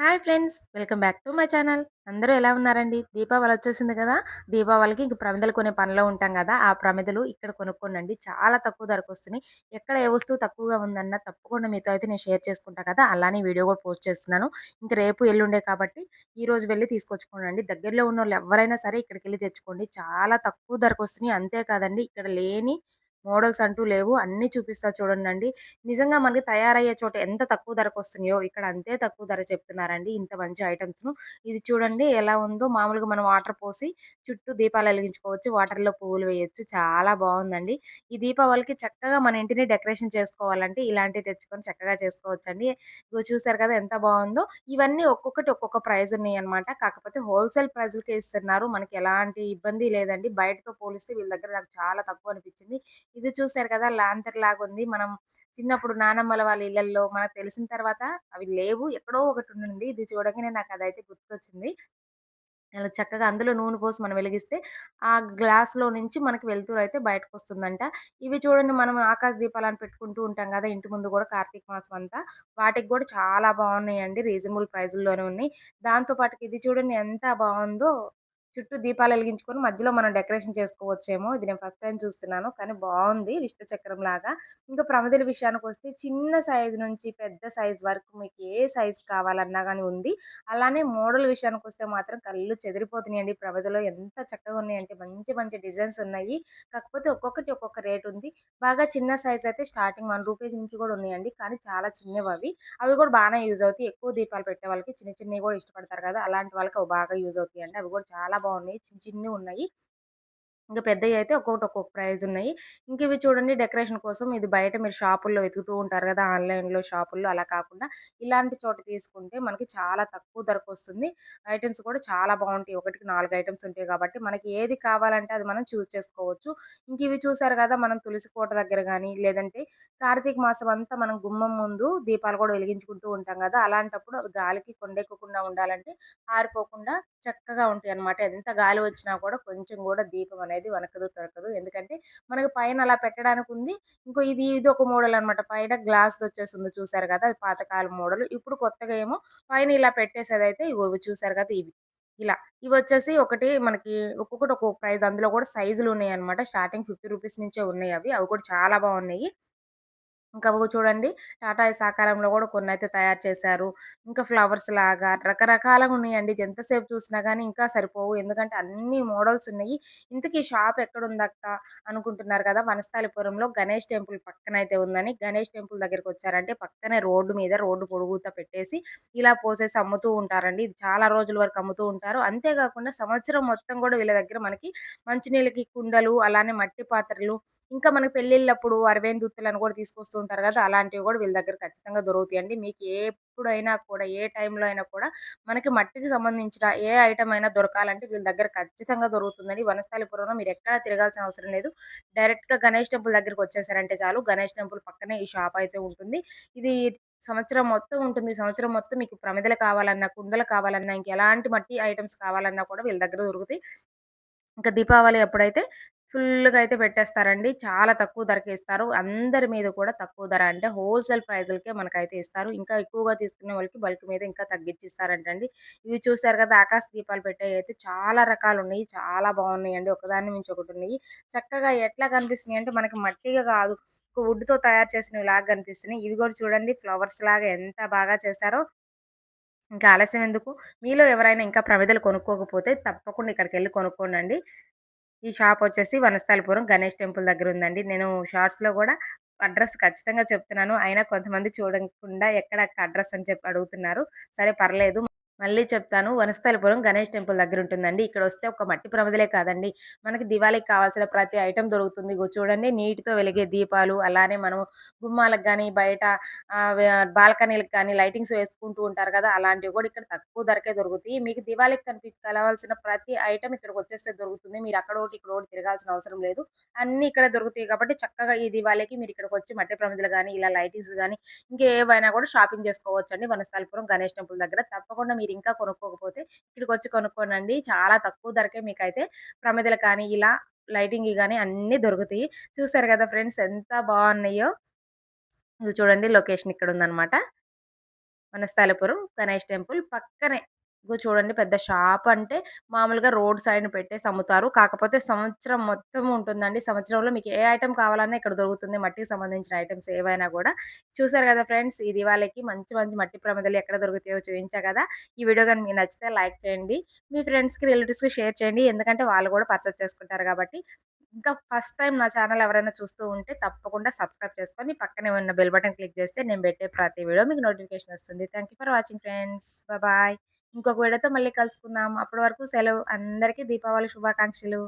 Hi friends welcome back to my channel. అందరూ ఎలా ఉన్నారండి? దీపావళి వచ్చేసింది కదా? దీపావళికి ఇంక ప్రమిదలు కొనే పనిలో ఉంటాం కదా? ఆ ప్రమిదలు ఇక్కడ కొనుక్కోండి చాలా తక్కువ ధరకు వస్తున్నాయి. ఎక్కడ ఏ వస్తువు తక్కువగా ఉందన్న తప్పకుండా మీతో అయితే నేను షేర్ చేసుకుంటా కదా? అలానే వీడియో కూడా పోస్ట్ చేస్తున్నాను. ఇంక రేపు ఎల్లుండే కాబట్టి ఈ రోజు వెళ్ళి తీసుకొచ్చుకోనండి దగ్గరలో ఉన్న వాళ్ళు ఎవరైనా సరే ఇక్కడికి వెళ్ళి తెచ్చుకోండి. చాలా తక్కువ ధరకు వస్తున్నాయి. అంతేకాదండి ఇక్కడ లేని మోడల్స్ అంటూ లేవు. అన్ని చూపిస్తా చూడండి నిజంగా మనకి తయారయ్యే చోట ఎంత తక్కువ ధరకు వస్తున్నాయో ఇక్కడ అంతే తక్కువ ధర చెప్తున్నారండి. ఇంత మంచి ఐటమ్స్ను ఇది చూడండి ఎలా ఉందో. మామూలుగా మనం వాటర్ పోసి చుట్టూ దీపాలు వెలిగించుకోవచ్చు. వాటర్లో పువ్వులు వేయొచ్చు. చాలా బాగుందండి. ఈ దీపావళికి చక్కగా మన ఇంటిని డెకరేషన్ చేసుకోవాలంటే ఇలాంటివి తెచ్చుకొని చక్కగా చేసుకోవచ్చు అండి చూసారు కదా ఎంత బాగుందో. ఇవన్నీ ఒక్కొక్కటి ఒక్కొక్క ప్రైస్ ఉన్నాయి అనమాట కాకపోతే హోల్సేల్ ప్రైజ్లకే ఇస్తున్నారు. మనకి ఎలాంటి ఇబ్బంది లేదండి. బయటతో పోలిస్తే వీళ్ళ దగ్గర నాకు చాలా తక్కువ అనిపించింది. ఇది చూసారు కదా! లాంతర్ లాగా ఉంది మనం చిన్నప్పుడు నానమ్మల వాళ్ళ ఇళ్ళలో మనకు తెలిసిన తర్వాత అవి లేవు. ఎక్కడో ఒకటి ఉంది ఇది చూడగానే నాకు అదైతే గుర్తొచ్చింది అలా చక్కగా అందులో నూనె పోసి మనం వెలిగిస్తే ఆ గ్లాస్లో నుంచి మనకి వెలుతురు అయితే బయటకు వస్తుందంట ఇవి చూడండి మనం ఆకాశ దీపాలను పెట్టుకుంటూ ఉంటాం కదా! ఇంటి ముందు కూడా కార్తీక మాసం అంతా. వాటికి కూడా చాలా బాగున్నాయండి. రీజనబుల్ ప్రైజుల్లోనే ఉన్నాయి. దాంతో పాటు ఇది చూడండి ఎంత బాగుందో. చుట్టూ దీపాలు వెలిగించుకొని మధ్యలో మనం డెకరేషన్ చేసుకోవచ్చేమో. ఇది నేను ఫస్ట్ టైం చూస్తున్నాను. కానీ బాగుంది. విష్ణు చక్రం లాగా. ఇంకా ప్రమిదల విషయానికి వస్తే చిన్న సైజు నుంచి పెద్ద సైజు వరకు మీకు ఏ సైజు కావాలన్నా కానీ ఉంది. అలానే మోడల్ విషయానికి వస్తే మాత్రం కళ్ళు చెదిరిపోతున్నాయండి. ప్రమిదలో ఎంత చక్కగా ఉన్నాయంటే మంచి మంచి డిజైన్స్ ఉన్నాయి. కాకపోతే ఒక్కొక్కటి ఒక్కొక్క రేట్ ఉంది. బాగా చిన్న సైజ్ అయితే స్టార్టింగ్ వన్ రూపీస్ నుంచి కూడా ఉన్నాయండి. కానీ చాలా చిన్నవి అవి. అవి కూడా బాగానే యూజ్ అవుతాయి. ఎక్కువ దీపాలు పెట్టే వాళ్ళకి చిన్న చిన్నవి కూడా ఇష్టపడతారు కదా. అలాంటి వాళ్ళకి అవి బాగా యూజ్ అవుతాయి అండి అవి కూడా చాలా బాగున్నాయి. చిన్న చిన్నవి ఉన్నాయి. ఇంకా పెద్దవి అయితే ఒక్కొక్కటి ఒక్కొక్క ప్రైజ్ ఉన్నాయి. ఇంక ఇవి చూడండి డెకరేషన్ కోసం ఇది బయట మీరు షాపుల్లో వెతుకుతూ ఉంటారు కదా ఆన్లైన్లో షాపుల్లో అలా కాకుండా ఇలాంటి చోట తీసుకుంటే మనకి చాలా తక్కువ ధరకు వస్తుంది. ఐటమ్స్ కూడా చాలా బాగుంటాయి. ఒకటికి నాలుగు ఐటమ్స్ ఉంటాయి కాబట్టి మనకి ఏది కావాలంటే అది మనం చూస్ చేసుకోవచ్చు. ఇంక ఇవి చూసారు కదా మనం తులసి కోట దగ్గర కానీ లేదంటే కార్తీక మాసం అంతా మనం గుమ్మం ముందు దీపాలు కూడా వెలిగించుకుంటూ ఉంటాం కదా అలాంటప్పుడు అవి గాలికి కొండెక్కకుండా ఉండాలంటే ఆరిపోకుండా చక్కగా ఉంటాయి అనమాట ఎంత గాలి వచ్చినా కూడా కొంచెం కూడా దీపం అనేది అనేది వనకదు తొరకదు. ఎందుకంటే మనకి పైన అలా పెట్టడానికి ఉంది. ఇంకో ఇది ఇది ఒక మోడల్ అనమాట పైన గ్లాస్ వచ్చేస్తుంది చూసారు కదా అది పాతకాలం మోడల్. ఇప్పుడు కొత్తగా ఏమో పైన ఇలా పెట్టేసేది అయితే ఇవి చూసారు కదా ఇవి. ఇలా. ఇవి వచ్చేసి ఒకటి మనకి ఒక్కొక్కటి ఒక్కొక్క ప్రైస్. అందులో కూడా సైజులు ఉన్నాయి అనమాట స్టార్టింగ్ ఫిఫ్టీ రూపీస్ నుంచే ఉన్నాయి అవి. అవి కూడా చాలా బాగున్నాయి. ఇంకా చూడండి టాటా సాకారంలో కూడా కొన్ని అయితే తయారు చేశారు. ఇంకా ఫ్లవర్స్ లాగా రకరకాలుగా ఉన్నాయండి. ఇది ఎంతసేపు చూసినా కానీ ఇంకా సరిపోవు. ఎందుకంటే అన్ని మోడల్స్ ఉన్నాయి. ఇంతకీ షాప్ ఎక్కడ ఉందక్క అనుకుంటున్నారు కదా! వనస్థాలిపురంలో గణేష్ టెంపుల్ పక్కన అయితే ఉందని గణేష్ టెంపుల్ దగ్గరికి వచ్చారంటే పక్కనే రోడ్డు మీద రోడ్డు పొడుగుతా పెట్టేసి ఇలా పోసేసి అమ్ముతూ ఉంటారండి. ఇది చాలా రోజుల వరకు అమ్ముతూ ఉంటారు. అంతేకాకుండా సంవత్సరం మొత్తం కూడా వీళ్ళ దగ్గర మనకి మంచినీళ్ళకి కుండలు అలానే మట్టి పాత్రలు ఇంకా మనకి పెళ్ళిళ్ళప్పుడు అరవేన్ దుత్తులను కూడా తీసుకొస్తూ ఉంటారు కదా! అలాంటివి కూడా వీళ్ళ దగ్గర ఖచ్చితంగా దొరుకుతాయండి. మీకు ఎప్పుడైనా కూడా ఏ టైంలో అయినా కూడా మనకి మట్టికి సంబంధించిన ఏ ఐటమ్ అయినా దొరకాలంటే వీళ్ళ దగ్గర ఖచ్చితంగా దొరుకుతుందండి. వనస్థలిపురంలో మీరు ఎక్కడ తిరగాల్సిన అవసరం లేదు. డైరెక్ట్గా గణేష్ టెంపుల్ దగ్గరికి వచ్చేసారంటే చాలు. గణేష్ టెంపుల్ పక్కనే ఈ షాప్ అయితే ఉంటుంది. ఇది సంవత్సరం మొత్తం ఉంటుంది. సంవత్సరం మొత్తం మీకు ప్రమిదలు కావాలన్నా కుండలు కావాలన్నా ఇంకెలాంటి మట్టి ఐటమ్స్ కావాలన్నా కూడా వీళ్ళ దగ్గర దొరుకుతాయి. ఇంకా దీపావళి ఎప్పుడైతే ఫుల్గా అయితే పెట్టేస్తారండి. చాలా తక్కువ ధరకే ఇస్తారు. అందరి మీద కూడా తక్కువ ధర అంటే హోల్సేల్ ప్రైజులకే మనకైతే ఇస్తారు. ఇంకా ఎక్కువగా తీసుకునే వాళ్ళకి బల్క్ మీద ఇంకా తగ్గించిస్తారంటండి. ఇవి చూసారు కదా ఆకాశ దీపాలు పెట్టే అయితే చాలా రకాలు ఉన్నాయి చాలా బాగున్నాయండి. ఒకదాని మించి ఒకటి ఉన్నాయి. చక్కగా ఎట్లా కనిపిస్తున్నాయి అంటే మనకి మట్టిగా కాదు వుడ్తో తయారు చేసినవి లాగా కనిపిస్తున్నాయి. ఇవి కూడా చూడండి ఫ్లవర్స్ లాగా ఎంత బాగా చేశారో. ఇంకా ఆలస్యం ఎందుకు? మీలో ఎవరైనా ఇంకా ప్రమిదలు కొనుక్కోకపోతే తప్పకుండా ఇక్కడికి వెళ్ళి కొనుక్కోండి ఈ షాప్ వచ్చేసి వనస్థలిపురం గణేష్ టెంపుల్ దగ్గర ఉందండి నేను షార్ట్స్లో కూడా అడ్రస్ ఖచ్చితంగా చెప్తున్నాను. అయినా కొంతమంది చూడకుండా ఎక్కడ అడ్రస్ అని చెప్పి అడుగుతున్నారు. సరే పర్లేదు. మళ్ళీ చెప్తాను. వనస్థలిపురం గణేష్ టెంపుల్ దగ్గర ఉంటుందండి ఇక్కడ వస్తే ఒక మట్టి ప్రమిదలే కాదండి. మనకి దివాళీకి కావాల్సిన ప్రతి ఐటెం దొరుకుతుంది. చూడండి నీటితో వెలిగే దీపాలు అలానే మనము గుమ్మాలకు కానీ బయట బాల్కనీలకు కానీ లైటింగ్స్ వేసుకుంటూ ఉంటారు కదా అలాంటివి కూడా ఇక్కడ తక్కువ ధరకే దొరుకుతాయి. మీకు దివాళీకి కనిపి కలవాల్సిన ప్రతి ఐటెం ఇక్కడికి వచ్చేస్తే దొరుకుతుంది. మీరు అక్కడ ఒకటి ఇక్కడ ఒకటి తిరగాల్సిన అవసరం లేదు. అన్ని ఇక్కడ దొరుకుతాయి కాబట్టి చక్కగా ఈ దివాళీకి మీరు ఇక్కడికి వచ్చి మట్టి ప్రమిదలు కానీ ఇలా లైటింగ్స్ కానీ ఇంకేవైనా కూడా షాపింగ్ చేసుకోవచ్చు అండి వనస్థలిపురం గణేష్ టెంపుల్ దగ్గర తప్పకుండా మీరు ఇంకా కొనుక్కోకపోతే ఇక్కడికి వచ్చి కొనుక్కోనండి. చాలా తక్కువ ధరకే మీకైతే ప్రమిదలు కానీ ఇలా లైటింగ్ కానీ అన్నీ దొరుకుతాయి. చూసారు కదా ఫ్రెండ్స్ ఎంత బాగున్నాయో. చూడండి లొకేషన్ ఇక్కడ ఉందన్నమాట మన స్థలపురం గణేష్ టెంపుల్ పక్కనే. ఇగో చూడండి పెద్ద షాప్ అంటే మామూలుగా రోడ్ సైడ్ పెట్టేసి అమ్ముతారు. కాకపోతే సంవత్సరం మొత్తం ఉంటుందండి. సంవత్సరంలో మీకు ఏ ఐటెం కావాలన్నా ఇక్కడ దొరుకుతుంది. మట్టికి సంబంధించిన ఐటమ్స్ ఏవైనా కూడా చూసారు కదా ఫ్రెండ్స్ ఈ దివాళీకి మంచి మంచి మట్టి ప్రమిదలు ఎక్కడ దొరుకుతాయో చూపించా కదా ఈ వీడియో కానీ మీకు నచ్చితే లైక్ చేయండి. మీ ఫ్రెండ్స్‌కి, రిలేటివ్స్‌కి షేర్ చేయండి. ఎందుకంటే వాళ్ళు కూడా పర్చేస్ చేసుకుంటారు కాబట్టి ఇంకా ఫస్ట్ టైం నా ఛానల్ ఎవరైనా చూస్తూ ఉంటే తప్పకుండా సబ్స్క్రైబ్ చేసుకొని పక్కనే ఉన్న బెల్ బటన్ క్లిక్ చేస్తే నేను పెట్టే ప్రతి వీడియో మీకు నోటిఫికేషన్ వస్తుంది. Thank you for watching friends. Bye. ఇంకొక వీడియోతో మళ్ళీ కలుసుకుందాం. అప్పటి వరకు సెలవు. అందరికీ దీపావళి శుభాకాంక్షలు.